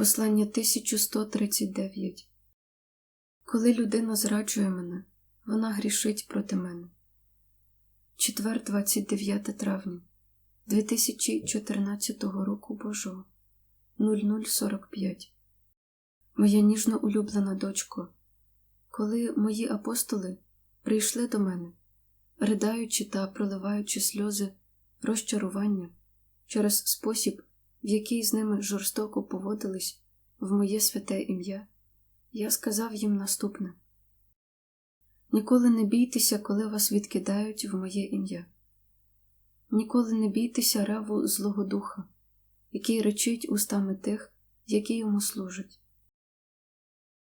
Послання 1139 Коли людина зраджує мене, вона грішить проти мене. Четвер, 29 травня 2014 року Божого. 0045 Моя ніжно улюблена дочко, коли мої апостоли прийшли до мене, ридаючи та проливаючи сльози розчарування через спосіб, в який з ними жорстоко поводились в моє святе ім'я, я сказав їм наступне: Ніколи не бійтеся, коли вас відкидають в моє ім'я. Ніколи не бійтеся реву Злого Духа, який речить устами тих, які йому служать.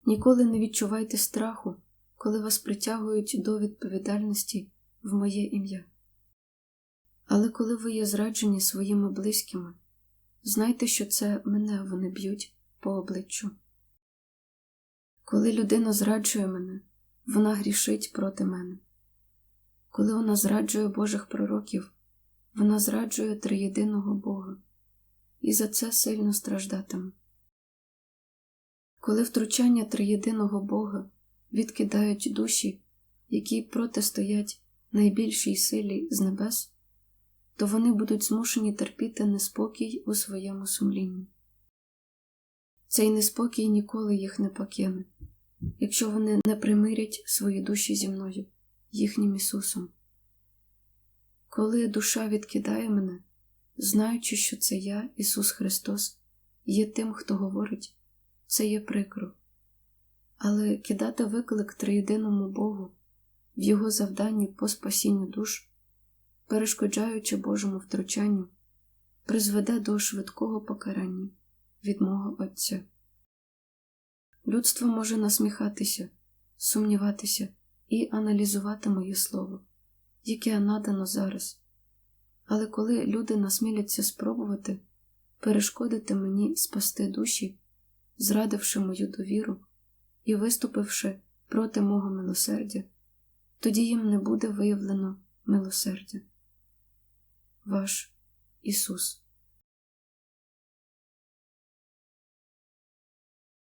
Ніколи не відчувайте страху, коли вас притягують до відповідальності в моє ім'я. Але коли ви є зраджені своїми близькими, знайте, що це мене вони б'ють по обличчю. Коли людина зраджує мене, вона грішить проти мене. Коли вона зраджує Божих пророків, вона зраджує триєдиного Бога, і за це сильно страждатиме. Коли втручання триєдиного Бога відкидають душі, які протистоять найбільшій силі з небес, то вони будуть змушені терпіти неспокій у своєму сумлінні. Цей неспокій ніколи їх не покине, якщо вони не примирять свої душі зі мною, їхнім Ісусом. Коли душа відкидає мене, знаючи, що це я, Ісус Христос, є тим, хто говорить, це є прикро, але кидати виклик триєдиному Богу в Його завданні по спасінню душ перешкоджаючи Божому втручанню, призведе до швидкого покарання від мого Отця. Людство може насміхатися, сумніватися і аналізувати моє слово, яке надано зараз. Але коли люди насміляться спробувати перешкодити мені спасти душі, зрадивши мою довіру і виступивши проти мого милосердя, тоді їм не буде виявлено милосердя ваш Ісус.